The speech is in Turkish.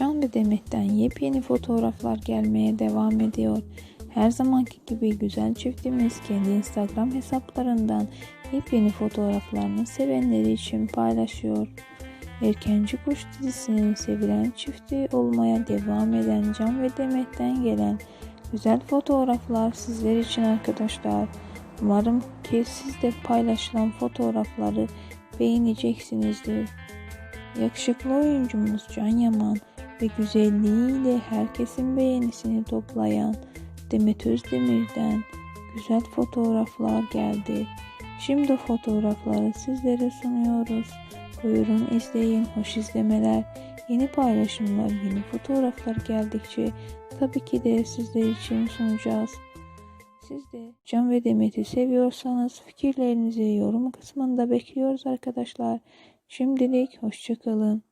Can ve Demet'ten yepyeni fotoğraflar gelmeye devam ediyor. Her zamanki gibi güzel çiftimiz kendi Instagram hesaplarından yepyeni fotoğraflarını sevenleri için paylaşıyor. Erkenci Kuş dizisinin sevilen çifti olmaya devam eden Can ve Demet'ten gelen güzel fotoğraflar sizler için arkadaşlar. Umarım ki siz de paylaşılan fotoğrafları beğeneceksinizdir. Yakışıklı oyuncumuz Can Yaman ve güzelliğiyle herkesin beğenisini toplayan Demet Özdemir'den güzel fotoğraflar geldi. Şimdi fotoğrafları sizlere sunuyoruz. Buyurun izleyin, hoş izlemeler. Yeni paylaşımlar, yeni fotoğraflar geldikçe tabii ki de sizler için sunacağız. Siz de Can ve Demet'i seviyorsanız fikirlerinizi yorum kısmında bekliyoruz arkadaşlar. Şimdilik hoşçakalın.